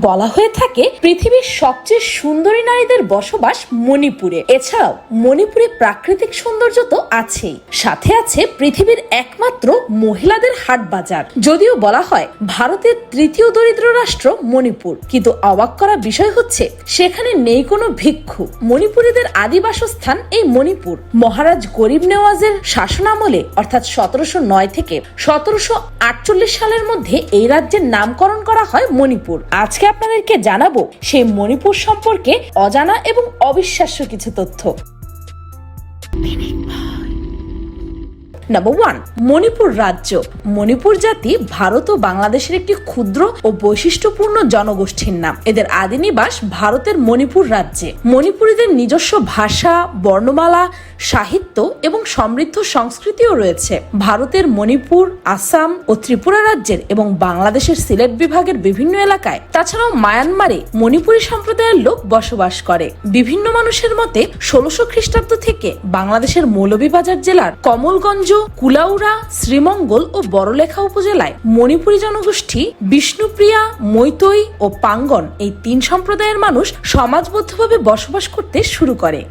বলা হয়ে থাকে পৃথিবীর সবচেয়ে সুন্দরী নারীদের বসবাস মণিপুরে। এছাড়াও মণিপুরে প্রাকৃতিক সৌন্দর্য তো আছেই। সাথে আছে পৃথিবীর একমাত্র মহিলাদের হাট বাজার। যদিও বলা হয় ভারতের তৃতীয় দরিদ্র রাষ্ট্র মণিপুর। কিন্তু অবাক করা বিষয় হচ্ছে, সেখানে নেই কোনো ভিক্ষু। মণিপুরীদের আদি বাসস্থান এই মণিপুর। মহারাজ গরিব নেওয়াজের শাসনামলে, অর্থাৎ সতেরোশো নয় থেকে সতেরোশো আটচল্লিশ সালের মধ্যে এই রাজ্যের নামকরণ করা হয় মণিপুর। আজকে আপনাদেরকে জানাব সেই মণিপুর সম্পর্কে অজানা এবং অবিশ্বাস্য কিছু তথ্য। নাম্বার ওয়ান মণিপুর রাজ্য। মণিপুর জাতি ভারত ও বাংলাদেশের একটি ক্ষুদ্র ও বৈশিষ্ট্যপূর্ণ জনগোষ্ঠীর নাম। এদের আদি নিবাস ভারতের মণিপুর রাজ্যে। মণিপুরীদের নিজস্ব ভাষা, বর্ণমালা, সাহিত্য এবং সমৃদ্ধ সংস্কৃতিও রয়েছে। ভারতের মণিপুর, আসাম ও ত্রিপুরা রাজ্যের এবং বাংলাদেশের সিলেট বিভাগের বিভিন্ন এলাকায়। তাছাড়াও মায়ানমারে মণিপুরী সম্প্রদায়ের লোক বসবাস করে। বিভিন্ন মানুষের মতে, ষোলশো খ্রিস্টাব্দ থেকে বাংলাদেশের মৌলভীবাজার জেলার কমলগঞ্জ কুলাউড়া, শ্রীমঙ্গল ও বড়লেখা উপজেলায় মণিপুরী জনগোষ্ঠী বিষ্ণুপ্রিয়া, মৈতই ও পাঙ্গন এই তিন সম্প্রদায়ের মানুষ সমাজবদ্ধভাবে বসবাস করতে শুরু করে।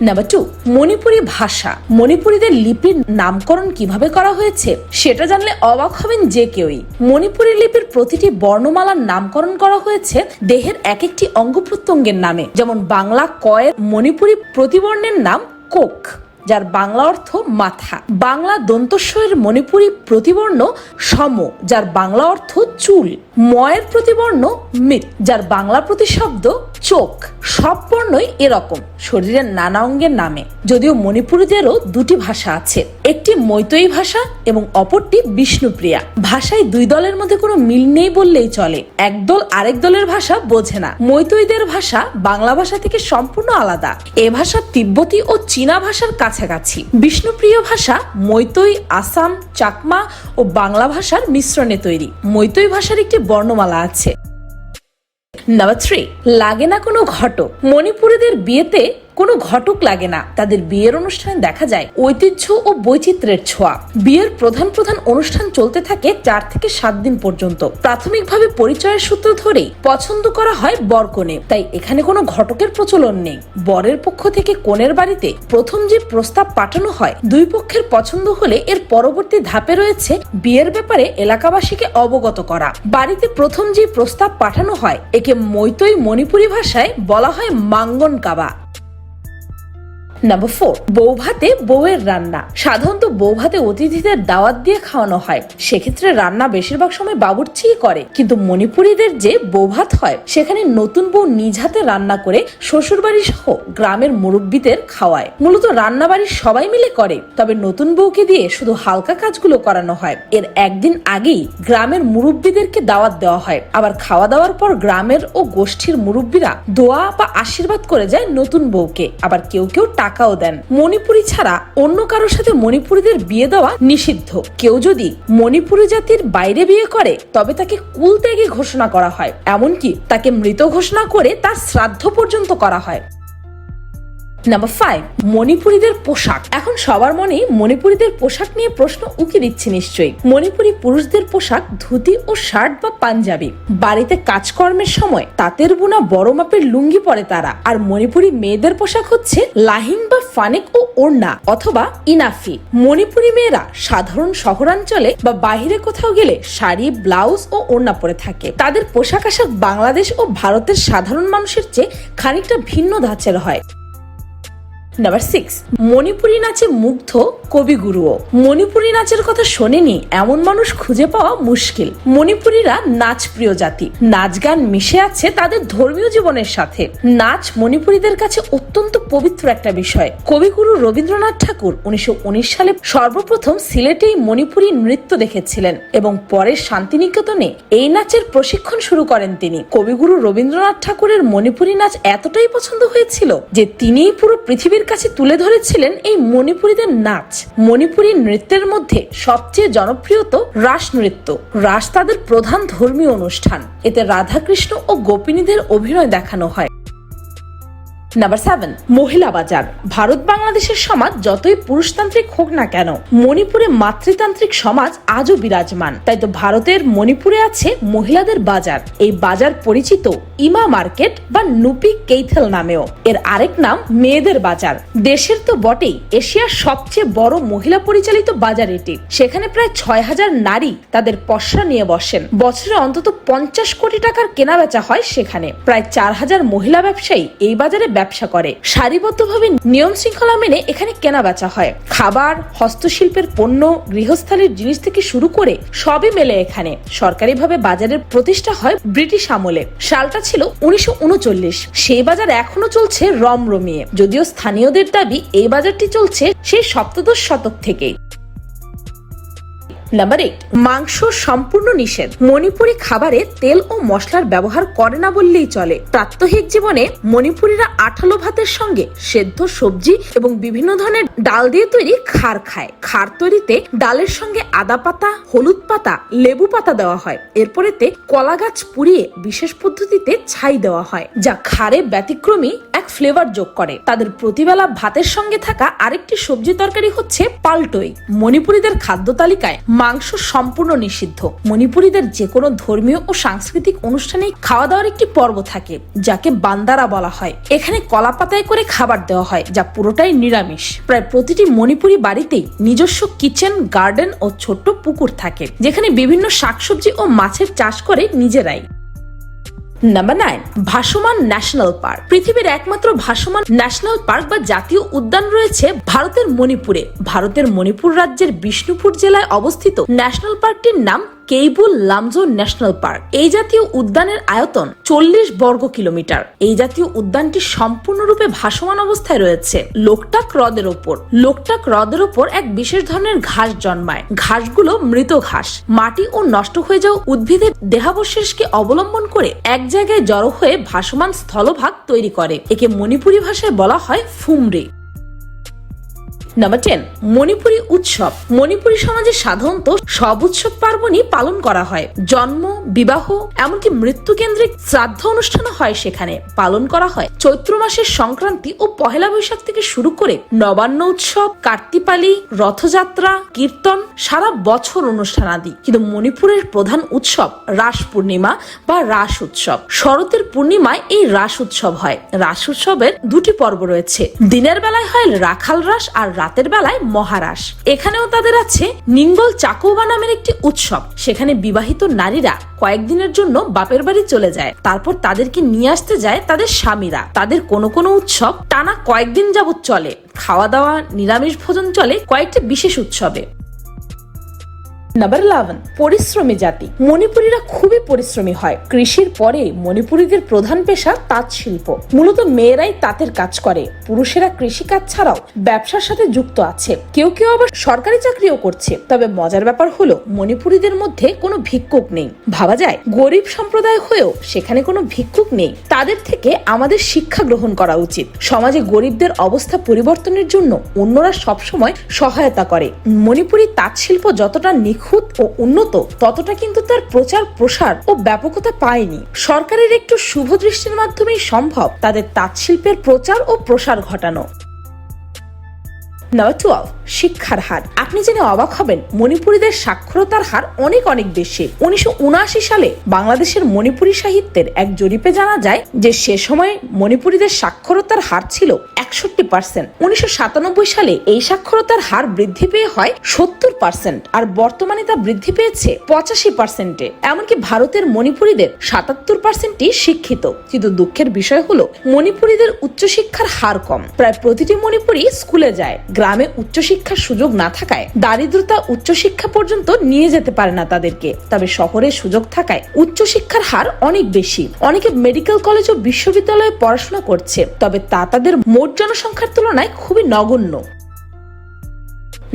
নাম্বার টু মণিপুরি ভাষা। মণিপুরীদের লিপির নামকরণ কীভাবে করা হয়েছে, সেটা জানলে অবাক হবেন যে কেউই। মণিপুরি লিপির প্রতিটি বর্ণমালার নামকরণ করা হয়েছে দেহের এক একটি অঙ্গ প্রত্যঙ্গের নামে, যেমন বাংলা কয়ের মণিপুরি প্রতিবর্ণের নাম কোক। যার বাংলা অর্থ মাথা। বাংলা দন্তস্বয়ের মণিপুরি প্রতিবর্ণ সম, যার বাংলা অর্থ চুল। ময়ের প্রতিবর্ণ মিত যার বাংলা প্রতিশব্দ চোখ, সব বর্ণই এরকম, শরীরের নানা অঙ্গের নামে। যদিও মণিপুরীদেরও দুটি ভাষা আছে, একটি মৈতই ভাষা এবং অপরটি বিষ্ণুপ্রিয়া। ভাষায় দুই দলের মধ্যে কোনো মিল নেই বললেই চলে, এক দল আরেক দলের ভাষা বোঝে না। মৈতইদের ভাষা বাংলা ভাষা থেকে সম্পূর্ণ আলাদা। এ ভাষা তিব্বতী ও চীনা ভাষার কাছাকাছি। বিষ্ণুপ্রিয় ভাষা মৈতই, আসাম, চাকমা ও বাংলা ভাষার মিশ্রণে তৈরি। মৈতই ভাষার একটি বর্ণমালা আছে। নাম্বার থ্রি লাগে না কোনো ঘটক। মণিপুরীদের বিয়েতে কোনো ঘটক লাগে না। তাদের বিয়ের অনুষ্ঠানে দেখা যায় ঐতিহ্য ও বৈচিত্র্যের ছোঁয়া। বিয়ের প্রধান প্রধান অনুষ্ঠান চলতে থাকে চার থেকে সাত দিন পর্যন্ত। প্রাথমিকভাবে পরিচয়ের সূত্র ধরেই পছন্দ করা হয় বর কনে। তাই এখানে কোনো ঘটকের প্রচলন নেই। বরের পক্ষ থেকে কনের বাড়িতে প্রথম যে প্রস্তাব পাঠানো হয়, দুই পক্ষের পছন্দ হলে এর পরবর্তী ধাপে রয়েছে বিয়ের ব্যাপারে এলাকাবাসীকে অবগত করা। বাড়িতে প্রথম যে প্রস্তাব পাঠানো হয়, একে মৈতই মণিপুরী ভাষায় বলা হয় মাঙ্গন কাবা নাম্বার ফোর বৌভাতে বউয়ের রান্না। সাধারণত বৌভাতে অতিথিদের দাওয়াত দিয়ে খাওয়ানো হয়। সেক্ষেত্রে রান্না বেশিরভাগ সময় বাবুর্চিই করে। কিন্তু মণিপুরীদের যে বৌভাত হয়, সেখানে নতুন বউ নিজ হাতে রান্না করে শ্বশুরবাড়ি সহ গ্রামের মুরব্বীদের খাওয়ায়। মূলত রান্না বাড়ির সবাই মিলে করে, তবে নতুন বউকে দিয়ে শুধু হালকা কাজগুলো করানো হয়। এর একদিন আগেই গ্রামের মুরব্বীদেরকে দাওয়াত দেওয়া হয়। আবার খাওয়া দাওয়ার পর গ্রামের ও গোষ্ঠীর মুরব্বীরা দোয়া বা আশীর্বাদ করে যায় নতুন বউকে। আবার কেউ কেউ টাকাও দেন। মণিপুরি ছাড়া অন্য কারোর সাথে মণিপুরীদের বিয়ে দেওয়া নিষিদ্ধ। কেউ যদি মণিপুরি জাতির বাইরে বিয়ে করে, তবে তাকে কুলত্যাগী ঘোষণা করা হয়। এমনকি তাকে মৃত ঘোষণা করে তার শ্রাদ্ধ পর্যন্ত করা হয়। নাম্বার ফাইভ মণিপুরীদের পোশাক। এখন সবার মনে মণিপুরীদের পোশাক নিয়ে প্রশ্ন উকি দিচ্ছে নিশ্চয়ই। মণিপুরী পুরুষদের পোশাক ধুতি ও শার্ট বা পাঞ্জাবি। বাড়িতে কাজকর্মের সময় তাঁতের বোনা, বড় মাপের লুঙ্গি পরে তারা। আর মণিপুরী মেয়েদের পোশাক হচ্ছে লাহিং বা ফানেক ও ওড়না অথবা ইনাফি। মণিপুরী মেয়েরা সাধারণ শহরাঞ্চলে বা বাইরে কোথাও গেলে শাড়ি, ব্লাউজ ও ওড়না পরে থাকে। তাদের পোশাক আশাক বাংলাদেশ ও ভারতের সাধারণ মানুষের চেয়ে খানিকটা ভিন্ন ধাঁচের হয়। নাম্বার সিক্স মণিপুরী নাচে মুগ্ধ কবিগুরুও। মণিপুরী নাচের কথা শোনেনি, এমন মানুষ খুঁজে পাওয়া মুশকিল। মণিপুরীরা নাচ প্রিয় জাতি। নাচ গান মিশে আছে তাদের ধর্মীয় জীবনের সাথে। নাচ মণিপুরীদের কাছে অত্যন্ত পবিত্র একটা বিষয়। কবিগুরু রবীন্দ্রনাথ ঠাকুর উনিশশো উনিশ সালে সর্বপ্রথম সিলেটেই মণিপুরী নৃত্য দেখেছিলেন এবং পরে শান্তিনিকেতনে এই নাচের প্রশিক্ষণ শুরু করেন তিনি। কবিগুরু রবীন্দ্রনাথ ঠাকুরের মণিপুরী নাচ এতটাই পছন্দ হয়েছিল যে তিনিই পুরো পৃথিবীর কাছে তুলে ধরেছিলেন এই মণিপুরীদের নাচ। মণিপুরী নৃত্যের মধ্যে সবচেয়ে জনপ্রিয় তো রাস নৃত্য। রাস তাদের প্রধান ধর্মীয় অনুষ্ঠান। এতে রাধাকৃষ্ণ ও গোপিনীদের অভিনয় দেখানো হয়। নাম্বার সেভেন মহিলা বাজার। ভারত বাংলাদেশের সমাজ যতই পুরুষতান্ত্রিক হোক না কেন, মণিপুরে মাতৃতান্ত্রিক সমাজ আজও বিরাজমান। তাই তো ভারতের মণিপুরে আছে মহিলাদের বাজার। এই বাজার পরিচিত ইমা মার্কেট বা নুপি কেইথেল নামেও। এর আরেক নাম মেয়েদের বাজার। দেশের তো বটেই এশিয়ার সবচেয়ে বড় মহিলা পরিচালিত বাজার এটি। সেখানে প্রায় ছয় হাজার নারী তাদের পসরা নিয়ে বসেন। বছরে অন্তত পঞ্চাশ কোটি টাকার কেনা বেচা হয় সেখানে। প্রায় চার হাজার মহিলা ব্যবসায়ী এই বাজারে ব্যবসা করে। সারিবদ্ধভাবে নিয়ম শৃঙ্খলা মেনে এখানে কেনা বেচা হয়। খাবার, হস্তশিল্পের পণ্য, গৃহস্থালির জিনিস থেকে শুরু করে সবই মেলে এখানে। সরকারিভাবে বাজারের প্রতিষ্ঠা হয় ব্রিটিশ আমলে। সালটা ছিল উনিশশো উনচল্লিশ। সেই বাজার এখনও চলছে রমরমিয়ে। যদিও স্থানীয়দের দাবি, এই বাজারটি চলছে সেই সপ্তদশ শতক থেকেই। নাম্বার এইট মাংস সম্পূর্ণ নিষেধ। মণিপুরি খাবারে তেল ও মশলার ব্যবহার করে না বললেই চলে। প্রাত্যহিক জীবনে মণিপুরীরা আঠালো ভাতের সঙ্গে সেদ্ধ সবজি এবং বিভিন্ন ধরনের ডাল দিয়ে তৈরি খার খায়। খার তৈরিতে ডালের সঙ্গে আদা পাতা, হলুদ পাতা, লেবু পাতা দেওয়া হয়। এরপরেতে কলা গাছ পুড়িয়ে বিশেষ পদ্ধতিতে ছাই দেওয়া হয়, যা খারে ব্যতিক্রমী এক ফ্লেভার যোগ করে। তাদের প্রতিবেলা ভাতের সঙ্গে থাকা আরেকটি সবজি তরকারি হচ্ছে পাল্টই। মণিপুরীদের খাদ্য তালিকায় মাংস সম্পূর্ণ নিষিদ্ধ। মণিপুরীদের যে কোনো ধর্মীয় ও সাংস্কৃতিক অনুষ্ঠানে খাওয়া দাওয়ার একটি পর্ব থাকে, যাকে বান্দারা বলা হয়। এখানে কলা পাতায় করে খাবার দেওয়া হয়, যা পুরোটাই নিরামিষ। প্রায় প্রতিটি মণিপুরি বাড়িতেই নিজস্ব কিচেন, গার্ডেন ও ছোট্ট পুকুর থাকে, যেখানে বিভিন্ন শাকসবজি ও মাছের চাষ করে নিজেরাই। নাম্বার নাইন ভাসমান ন্যাশনাল পার্ক পৃথিবীর একমাত্র ভাসমান ন্যাশনাল পার্ক বা জাতীয় উদ্যান রয়েছে ভারতের মণিপুরে। ভারতের মণিপুর রাজ্যের বিষ্ণুপুর জেলায় অবস্থিত ন্যাশনাল পার্কটির নাম কেইবুল লামজো ন্যাশনাল পার্ক। এই জাতীয় উদ্যানের আয়তন চল্লিশ বর্গ কিলোমিটার। এই জাতীয় উদ্যানটি সম্পূর্ণরূপে ভাসমান অবস্থায় রয়েছে। লোকটাক হ্রদের ওপর। লোকটাক হ্রদের ওপর এক বিশেষ ধরনের ঘাস জন্মায়। ঘাসগুলো মৃত ঘাস। মাটি ও নষ্ট হয়ে যাওয়া উদ্ভিদের দেহাবশেষকে অবলম্বন করে এক জায়গায় জড়ো হয়ে ভাসমান স্থলভাগ তৈরি করে। একে মণিপুরি ভাষায় বলা হয় ফুমরে। নাম্বার টেন মণিপুরি উৎসব। মণিপুরি সমাজে সাধারণত সব উৎসব পার্বণই পালন করা হয়। জন্ম, বিবাহ, এমনকি মৃত্যু কেন্দ্রিক শ্রাদ্ধ অনুষ্ঠান হয় সেখানে। পালন করা হয়। চৈত্র মাসের সংক্রান্তি ও পহেলা বৈশাখ থেকে শুরু করে নবান্ন উৎসব, কার্তিপালি, রথযাত্রা, কীর্তন, সারা বছর অনুষ্ঠান আদি। কিন্তু মণিপুরের প্রধান উৎসব রাস পূর্ণিমা বা রাস উৎসব। শরতের পূর্ণিমায় এই রাস উৎসব হয়। রাস উৎসবের দুটি পর্ব রয়েছে। দিনের বেলায় হয় রাখাল রাস আর রাতের বেলায় মহারাস। এখানেও তাদের আছে নিঙ্গল চাকৌবা নামের একটি উৎসব। সেখানে বিবাহিত নারীরা কয়েকদিনের জন্য বাপের বাড়ি চলে যায়। তারপর তাদেরকে নিয়ে আসতে যায় তাদের স্বামীরা। তাদের কোনো কোনো উৎসব টানা কয়েকদিন যাবৎ চলে। খাওয়া দাওয়া, নিরামিষ ভোজন চলে কয়েকটি বিশেষ উৎসবে। নাম্বার ইলেভেন পরিশ্রমী জাতি। মণিপুরীরা খুবই পরিশ্রমী হয়। কৃষির পরে মণিপুরীদের প্রধান পেশা তাঁত শিল্প। মূলত মেয়েরাই তাঁতের কাজ করে। পুরুষেরা কৃষি কাজ ছাড়াও ব্যবসার সাথে যুক্ত আছে। কেউ কেউ আবার সরকারি চাকরিও করছে। তবে মজার ব্যাপার হলো, মণিপুরীদের মধ্যে কোনো ভিক্ষুক নেই। ভাবা যায়, গরিব সম্প্রদায় হয়েও সেখানে কোনো ভিক্ষুক নেই। তাদের থেকে আমাদের শিক্ষা গ্রহণ করা উচিত। সমাজে গরিবদের অবস্থা পরিবর্তনের জন্য অন্যরা সবসময় সহায়তা করে। মণিপুরী তাঁত শিল্প যতটা নিখুঁত ও উন্নত, ততটা কিন্তু তার প্রচার প্রসার ও ব্যাপকতা পায়নি। সরকারের একটু শুভ দৃষ্টির মাধ্যমেই সম্ভব তাদের তাঁত শিল্পের প্রচার ও প্রসার ঘটানো। নাম্বার টুয়েলভ শিক্ষার হার। আপনি জেনে অবাক হবেন, মণিপুরীদের সাক্ষরতার হার অনেক অনেক বেশি। উনিশশো সালে বাংলাদেশের মণিপুরী সাহিত্যের এক জরিপে জানা যায় যে, সে সময় মণিপুরীদের সাক্ষরতার হার ছিল একষট্টি পার্সেন্ট উনিশশো সালে এই সাক্ষরতার হার বৃদ্ধি পেয়ে হয় সত্তর পার্সেন্ট আর বর্তমানে তা বৃদ্ধি পেয়েছে পঁচাশি পার্সেন্টে এমনকি ভারতের মণিপুরীদের সাতাত্তর পার্সেন্টই শিক্ষিত। কিন্তু দুঃখের বিষয় হলো, মণিপুরীদের উচ্চশিক্ষার হার কম। প্রায় প্রতিটি মণিপুরী স্কুলে যায় গ্রামে উচ্চশিক্ষার সুযোগ না থাকায় দারিদ্রতা উচ্চশিক্ষা পর্যন্ত নিয়ে যেতে পারে না তাদেরকে। তবে শহরে সুযোগ থাকায় উচ্চশিক্ষার হার অনেক বেশি। অনেকে মেডিকেল কলেজ ও বিশ্ববিদ্যালয়ে পড়াশোনা করছে, তবে তা তাদের মোট জনসংখ্যার তুলনায় খুবই নগণ্য।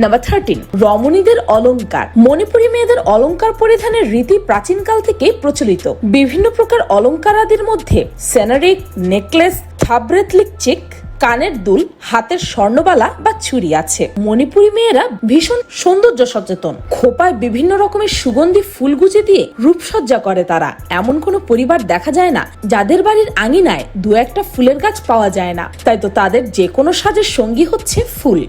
নাম্বার থার্টিন রমণীদের অলংকার। মণিপুরী মেয়েদের অলংকার পরিধানের রীতি প্রাচীনকাল থেকেই প্রচলিত। বিভিন্ন প্রকার অলংকার আদির মধ্যে সেনারিক নেকলেস থাব্রেথলিক চেক কানের দুল, হাতের স্বর্ণবালা বা ছুরি আছে। মণিপুরী মেয়েরা ভীষণ সৌন্দর্য সচেতন। খোপায় বিভিন্ন রকমের সুগন্ধি ফুল গুজে দিয়ে রূপসজ্জা করে তারা। এমন কোনো পরিবার দেখা যায় না, যাদের বাড়ির আঙিনায় দু একটা ফুলের গাছ পাওয়া যায় না। তাই তো তাদের যে কোনো সাজের সঙ্গী হচ্ছে ফুল।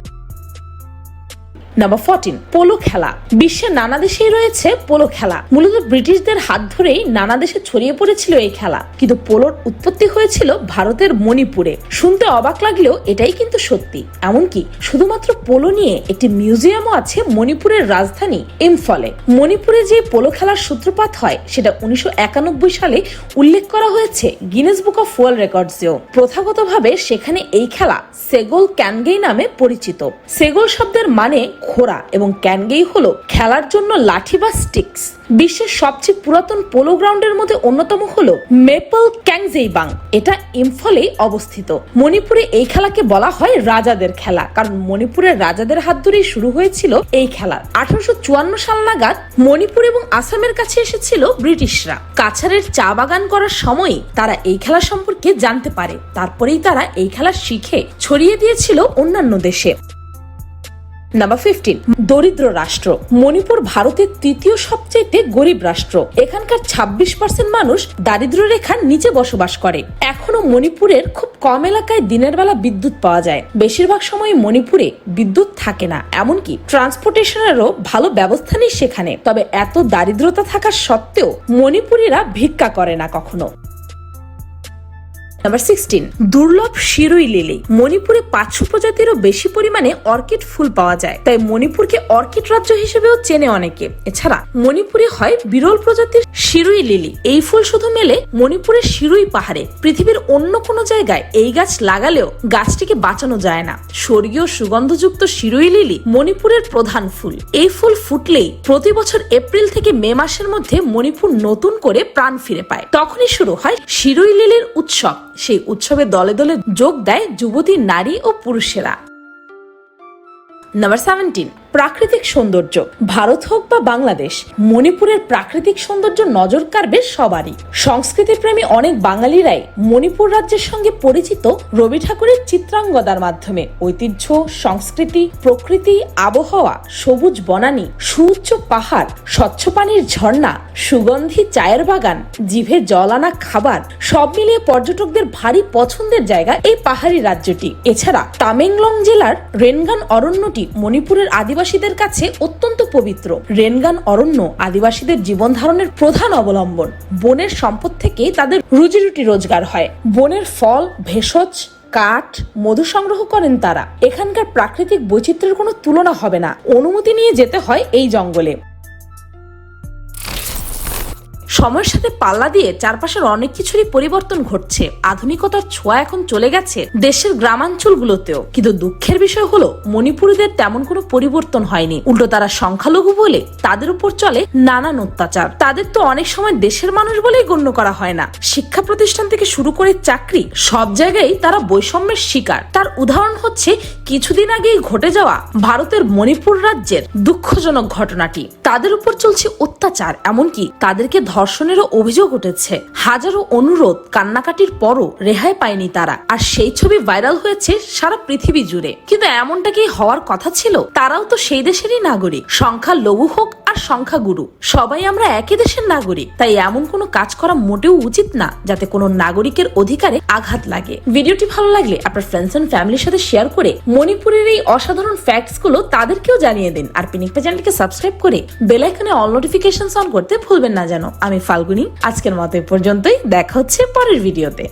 নাম্বার ফোরটিন পোলো খেলা। বিশ্বের নানা দেশেই রয়েছে পোলো খেলা। মূলত ব্রিটিশদের হাত ধরেই নানা দেশে ছড়িয়ে পড়েছিল এই খেলা। কিন্তু পোলোর উৎপত্তি হয়েছিল ভারতের মণিপুরে। শুনতে অবাক লাগলেও এটাই কিন্তু সত্যি। এমনকি শুধুমাত্র পোলো নিয়ে একটি মিউজিয়ামও আছে মণিপুরের রাজধানী ইম্ফলে। মণিপুরে যে পোলো খেলার সূত্রপাত হয়, সেটা উনিশশো একানব্বই সালে উল্লেখ করা হয়েছে গিনেস বুক অফ ওয়ার্ল্ড রেকর্ডসেও প্রথাগতভাবে সেখানে এই খেলা সেগোল ক্যানগেই নামে পরিচিত। সেগোল শব্দের মানে ঘোড়া এবং ক্যানগেই হলো খেলার জন্য লাঠি বা স্টিক্স বিশ্বের সবচেয়ে পুরাতন পোলো গ্রাউন্ডের মধ্যে অন্যতম হলো মেপল ক্যাংজেইবাং এটা ইম্ফলে অবস্থিত। মণিপুরে এই খেলাকে বলা হয় রাজাদের খেলা, কারণ মণিপুরের রাজাদের হাত ধরেই শুরু হয়েছিল এই খেলা। আঠারোশো চুয়ান্ন সাল নাগাদ মণিপুর এবং আসামের কাছে এসেছিল ব্রিটিশরা। কাছারের চা বাগান করার সময় তারা এই খেলা সম্পর্কে জানতে পারে। তারপরেই তারা এই খেলা শিখে ছড়িয়ে দিয়েছিল অন্যান্য দেশে। নাম্বার ফিফটিন দরিদ্র রাষ্ট্র। মণিপুর ভারতের তৃতীয় সবচেয়ে গরিব রাষ্ট্র। এখানকার ছাব্বিশ পার্সেন্ট মানুষ দারিদ্র রেখার নিচে বসবাস করে। এখনও মণিপুরের খুব কম এলাকায় দিনের বেলা বিদ্যুৎ পাওয়া যায়। বেশিরভাগ সময় মণিপুরে বিদ্যুৎ থাকে না। এমনকি ট্রান্সপোর্টেশনেরও ভালো ব্যবস্থা নেই সেখানে। তবে এত দারিদ্রতা থাকার সত্ত্বেও মণিপুরীরা ভিক্ষা করে না কখনো। নাম্বার সিক্সটিন দুর্লভ শিরুই লিলি। মণিপুরে পাঁচশো প্রজাতিরও বেশি পরিমাণে অর্কিড ফুল পাওয়া যায়। তাই মণিপুরকে অর্কিড রাজ্য হিসেবেও চেনে অনেকে। এছাড়া মণিপুরে হয় বিরল প্রজাতির শিরুই লিলি। এই ফুল শুধু মেলে মণিপুরের শিরুই পাহাড়ে। পৃথিবীর অন্য কোনো জায়গায় এই গাছ লাগালেও গাছটিকে বাঁচানো যায় না। স্বর্গীয় সুগন্ধযুক্ত শিরুই লিলি মণিপুরের প্রধান ফুল। এই ফুল ফুটলেই প্রতি বছর এপ্রিল থেকে মে মাসের মধ্যে মণিপুর নতুন করে প্রাণ ফিরে পায়। তখনই শুরু হয় শিরুই লিলির উৎসব। সেই উৎসবে দলে দলে যোগ দেয় যুবতী নারী ও পুরুষেরা। নাম্বার সেভেন্টিন প্রাকৃতিক সৌন্দর্য। ভারত হোক বা বাংলাদেশ, মণিপুরের প্রাকৃতিক সৌন্দর্য নজর কাড়বে সবারই। সংস্কৃতি প্রেমী অনেক বাঙালিরাই মণিপুর রাজ্যের সঙ্গে পরিচিত রবি ঠাকুরের চিত্রাঙ্গদার মাধ্যমে ঐতিহ্য, সংস্কৃতি, প্রকৃতি, আবহাওয়া, সবুজ বনানী, সুউচ্চ পাহাড়, স্বচ্ছ পানির ঝর্ণা, সুগন্ধি চায়ের বাগান, জিভে জল আনা খাবার, সব মিলিয়ে পর্যটকদের ভারী পছন্দের জায়গা এই পাহাড়ি রাজ্যটি। এছাড়া তামেংলং জেলার রেনগান অরণ্যটি মণিপুরের আদিবাসীদের কাছে অত্যন্ত পবিত্র। রেনগান অরণ্য আদিবাসীদের জীবন ধারণের প্রধান অবলম্বন। বনের সম্পদ থেকে তাদের রুজিরুটি রোজগার হয়। বনের ফল, ভেষজ, কাঠ, মধু সংগ্রহ করেন তারা। এখানকার প্রাকৃতিক বৈচিত্র্যের কোনো তুলনা হবে না। অনুমতি নিয়ে যেতে হয় এই জঙ্গলে। সময়ের সাথে পাল্লা দিয়ে চারপাশের অনেক কিছুরই পরিবর্তন ঘটছে। আধুনিকতার ছোঁয়া এখন চলে গেছে দেশের গ্রামাঞ্চলগুলোতেও। কিন্তু দুঃখের বিষয় হলো, মণিপুরীদের তেমন কোনো পরিবর্তন হয়নি। উল্টো তারা সংখ্যালঘু বলে তাদের উপর চলে নানান অত্যাচার। তাদের তো অনেক সময় দেশের মানুষ বলেই গণ্য করা হয় না। শিক্ষা প্রতিষ্ঠান থেকে শুরু করে চাকরি, সব জায়গায় তারা বৈষম্যের শিকার। তার উদাহরণ হচ্ছে, কিছুদিন আগেই ঘটে যাওয়া ভারতের মণিপুর রাজ্যের দুঃখজনক ঘটনাটি। তাদের উপর চলছে অত্যাচার, এমনকি তাদেরকে ধর্ষণেরও অভিযোগ উঠেছে। হাজারো অনুরোধ কান্নাকাটির পরও রেহাই পায়নি তারা। আর সেই ছবি ভাইরাল হয়েছে সারা পৃথিবী জুড়ে। কিন্তু এমনটা কি হওয়ার কথা ছিল? তারাও তো সেই দেশেরই নাগরিক। সংখ্যা লঘু হোক আর সংখ্যা গুরু সবাই আমরা একই দেশের নাগরিক, তাই এমন কোনো কাজ করা মোটেও উচিত না, যাতে কোনো নাগরিকের অধিকারে আঘাত লাগে। ভিডিওটি ভালো লাগলে আপনার ফ্রেন্ডস এন্ড ফ্যামিলির সাথে শেয়ার করে মণিপুরের এই অসাধারণ ফ্যাক্টসগুলো তাদেরকেও জানিয়ে দিন। আর পিনিকপা চ্যানেলকে সাবস্ক্রাইব করে বেল আইকনে অল নোটিফিকেশন অন করতে ভুলবেন না যেন। আমি ফাল্গুনি, আজকের মতো এ পর্যন্তই, দেখা হচ্ছে পরের ভিডিওতে